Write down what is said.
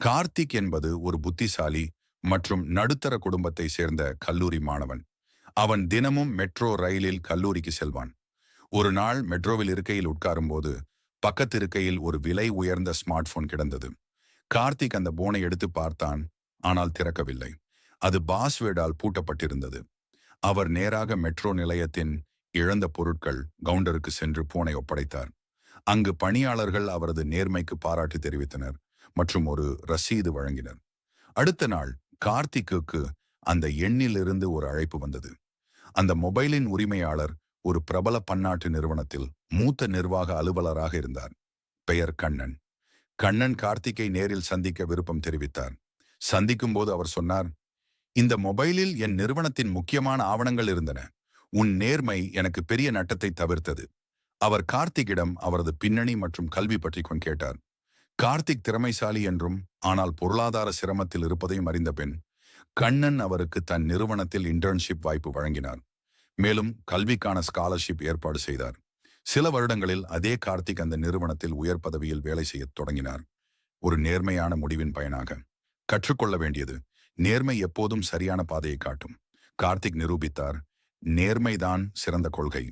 கார்த்திக் என்பது ஒரு புத்திசாலி மற்றும் நடுத்தர குடும்பத்தை சேர்ந்த கல்லூரி மாணவன். அவன் தினமும் மெட்ரோ ரயிலில் கல்லூரிக்கு செல்வான். ஒரு நாள் மெட்ரோவில் இருக்கையில் உட்காரும்போது பக்கத்து இருக்கையில் ஒரு விலை உயர்ந்த ஸ்மார்ட் போன் கிடந்தது. கார்த்திக் அந்த போனை எடுத்து பார்த்தான் ஆனால் திறக்கவில்லை. அது பாஸ்வேர்டால் பூட்டப்பட்டிருந்தது. அவர் நேராக மெட்ரோ நிலையத்தின் இழந்த பொருட்கள் கவுண்டருக்கு சென்று போனை ஒப்படைத்தார். அங்கு பணியாளர்கள் அவரது நேர்மைக்கு பாராட்டு தெரிவித்தனர். மற்றும் ஒரு ரசீது வழங்கினர். அடுத்த நாள் கார்த்திக்குக்கு அந்த எண்ணிலிருந்து ஒரு அழைப்பு வந்தது. அந்த மொபைலின் உரிமையாளர் ஒரு பிரபல பன்னாட்டு நிறுவனத்தில் மூத்த நிர்வாக அலுவலராக இருந்தார். பெயர் கண்ணன். கண்ணன் கார்த்திக்கை நேரில் சந்திக்க விருப்பம் தெரிவித்தார். சந்திக்கும் போது அவர் சொன்னார் இந்த மொபைலில் என் நிறுவனத்தின் முக்கியமான ஆவணங்கள் இருந்தன. உன் நேர்மை எனக்கு பெரிய நட்டத்தை தவிர்த்தது. அவர் கார்த்திகிடம் அவரது பின்னணி மற்றும் கல்வி பற்றி கேட்டார். கார்த்திக் திறமைசாலி என்றும் ஆனால் பொருளாதார சிரமத்தில் இருப்பதையும் அறிந்த பெண் கண்ணன் அவருக்கு தன் நிறுவனத்தில் இன்டர்ன்ஷிப் வாய்ப்பு வழங்கினார். மேலும் கல்விக்கான ஸ்காலர்ஷிப் ஏற்பாடு செய்தார். சில வருடங்களில் அதே கார்த்திக் அந்த நிறுவனத்தில் உயர் பதவியில் வேலை செய்யத் தொடங்கினார். ஒரு நேர்மையான முடிவின் பயனாக. கற்றுக்கொள்ள வேண்டியது நேர்மை எப்போதும் சரியான பாதையை காட்டும். கார்த்திக் நிரூபித்தார் நேர்மைதான் சிறந்த கொள்கை.